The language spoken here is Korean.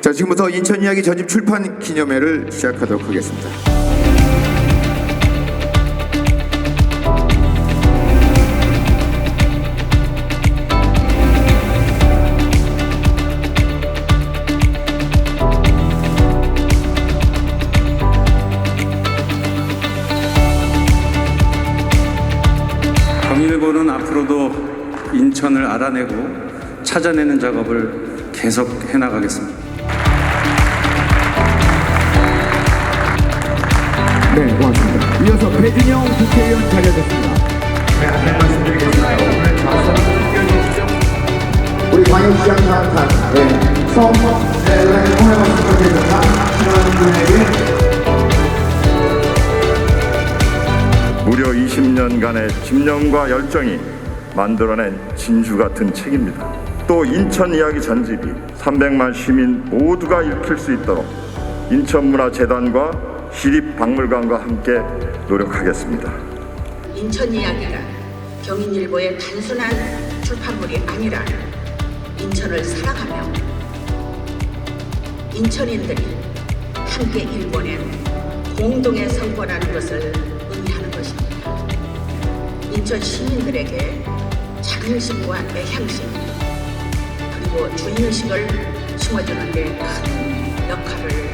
자, 지금부터 인천 이야기 전집 출판 기념회를 시작하도록 하겠습니다. 경일고는 앞으로도 인천을 알아내고 찾아내는 작업을 계속 해나가겠습니다. 네, 고맙습니다. 이어서 배진영 국회의원 자리하셨습니다. 우리 광역시장 사업단 네, 성대를 통해 말씀드리겠습니다. 신하는 분에게 무려 20년간의 집념과 열정이 만들어낸 진주 같은 책입니다. 또 인천 이야기 전집이 300만 시민 모두가 읽힐 수 있도록 인천문화재단과 시립박물관과 함께 노력하겠습니다. 인천 이야기가 경인일보의 단순한 출판물이 아니라 인천을 사랑하며 인천인들이 함께 일궈낸 공동의 성과라는 것을 의미하는 것입니다. 인천 시민들에게 자긍심과 애향심 그리고 주인의식을 심어주는 데 큰 역할을